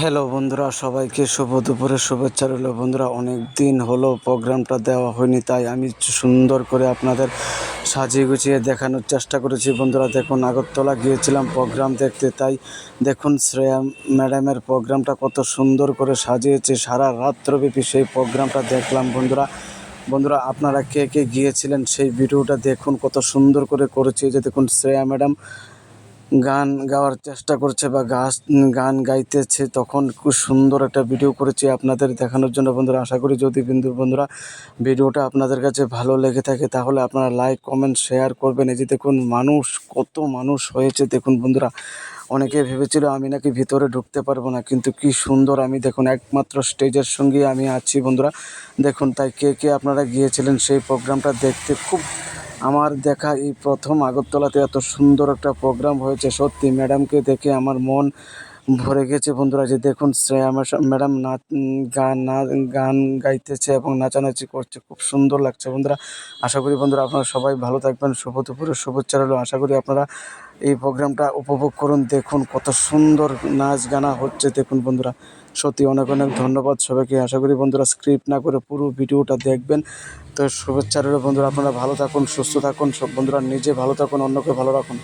Hello বন্ধুরা, সবাইকে শুভ দুপুরের শুভেচ্ছা রইল। বন্ধুরা, অনেক দিন হলো প্রোগ্রামটা দেওয়া হয়নি, তাই আমি সুন্দর করে আপনাদের সাজিয়ে গুছিয়ে দেখানোর চেষ্টা করেছি। বন্ধুরা, দেখুন, আগরতলা গিয়েছিলাম প্রোগ্রাম দেখতে, তাই দেখুন শ্রেয়া ম্যাডামের প্রোগ্রামটা কত সুন্দর করে সাজিয়েছে। সারা রাত্রব্যাপী সেই প্রোগ্রামটা দেখলাম বন্ধুরা। বন্ধুরা, আপনারা কে কে গিয়েছিলেন সেই ভিডিওটা দেখুন, কত সুন্দর করে করেছে। যে দেখুন, শ্রেয়া ম্যাডাম গান গাওয়ার চেষ্টা করছে বা গাছ, গান গাইতেছে, তখন খুব সুন্দর একটা ভিডিও করেছি আপনাদের দেখানোর জন্য বন্ধুরা। আশা করি যদি বিন্দু বন্ধুরা ভিডিওটা আপনাদের কাছে ভালো লেগে থাকে, তাহলে আপনারা লাইক কমেন্ট শেয়ার করবেন। এই যে দেখুন, মানুষ, কত মানুষ হয়েছে। দেখুন বন্ধুরা, অনেকে ভেবেছিল আমি নাকি ভিতরে ঢুকতে পারব না, কিন্তু কি সুন্দর আমি দেখুন, একমাত্র স্টেজের সঙ্গে আমি আছি বন্ধুরা। দেখুন, তাই কে কে আপনারা গিয়েছিলেন সেই প্রোগ্রামটা দেখতে খুব আমার দেখা এই প্রথম আগরতলাতে এত সুন্দর একটা প্রোগ্রাম হয়েছে, সত্যি। ম্যাডামকে দেখে আমার মন ভরে গেছে। বন্ধুরা যে দেখুন, শ্রেয়া ম্যাডাম নাচ গান না- গান গাইতেছে এবং নাচানাচি করছে। খুব সুন্দর লাগছে বন্ধুরা। আশা করি বন্ধুরা আপনারা সবাই ভালো থাকবেন। শুভ দুপুরের শুভেচ্ছা রইল আশা করি আপনারা এই প্রোগ্রামটা উপভোগ করুন, দেখুন কত সুন্দর নাচ গানা হচ্ছে। দেখুন বন্ধুরা, সত্যি অনেক অনেক ধন্যবাদ সবাইকে। আশা করি বন্ধুরা স্ক্রিপ্ট না করে পুরো ভিডিওটা দেখবেন। তো শুভেচ্ছা রইল বন্ধুরা, আপনারা ভালো থাকুন, সুস্থ থাকুন, সব বন্ধুরা নিজে ভালো থাকুন, অন্যকে ভালো রাখুন।